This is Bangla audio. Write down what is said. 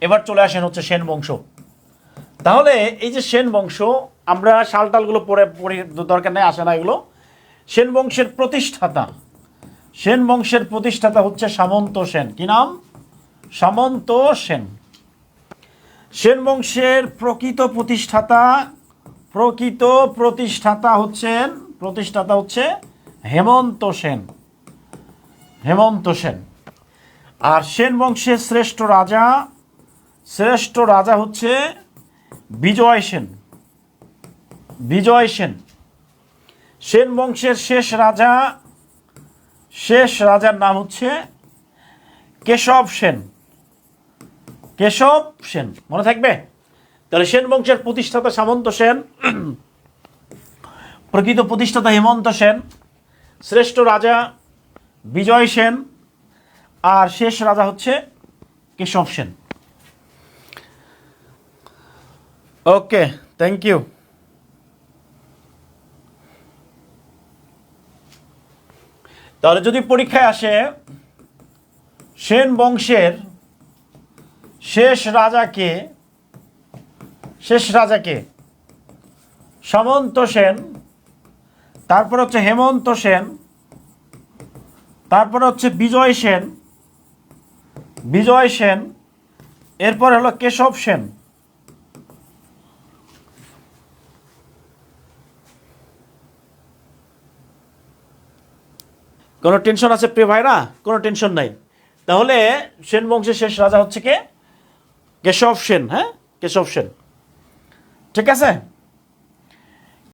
এবার চলে আসেন হচ্ছে সেন বংশ। তাহলে এই যে সেন বংশ, আমরা শালটালগুলো পরে পড়ে দরকার নেই, আসে না এগুলো। সেন বংশের প্রতিষ্ঠাতা। সেন বংশের প্রতিষ্ঠাতা হচ্ছে সামন্ত সেন। কি নাম? সামন্ত সেন। সেন বংশের প্রকৃত প্রতিষ্ঠাতা প্রকৃত প্রতিষ্ঠাতা হচ্ছেন, প্রতিষ্ঠাতা হচ্ছে হেমন্ত সেন। হেমন্ত সেন। আর সেন বংশের শ্রেষ্ঠ রাজা শ্রেষ্ঠ রাজা হচ্ছে বিজয় সেন। বিজয় সেন। সেন বংশের শেষ রাজা, শেষ রাজার নাম হচ্ছে কেশব সেন। কেশব সেন, মনে থাকবে? তাহলে সেন বংশের প্রতিষ্ঠাতা সামন্ত সেন, প্রকৃত প্রতিষ্ঠাতা হেমন্ত সেন, শ্রেষ্ঠ রাজা বিজয় সেন, আর শেষ রাজা হচ্ছে Keshab Sen. Okay thank you তাহলে যদি পরীক্ষায় আসে, সেন বংশের শেষ রাজাকে শেষ রাজাকে, সামন্ত সেন, তারপর হচ্ছে হেমন্ত সেন, তারপর হচ্ছে বিজয় সেন বিজয় সেন, এরপর হলো কেশব সেন। কোনো টেনশন আছে প্রিয় ভাইরা? কোনো টেনশন নাই। তাহলে সেন বংশের শেষ রাজা হচ্ছে কে? কেশব সেন হ্যাঁ? কেশব সেন। ঠিক আছে?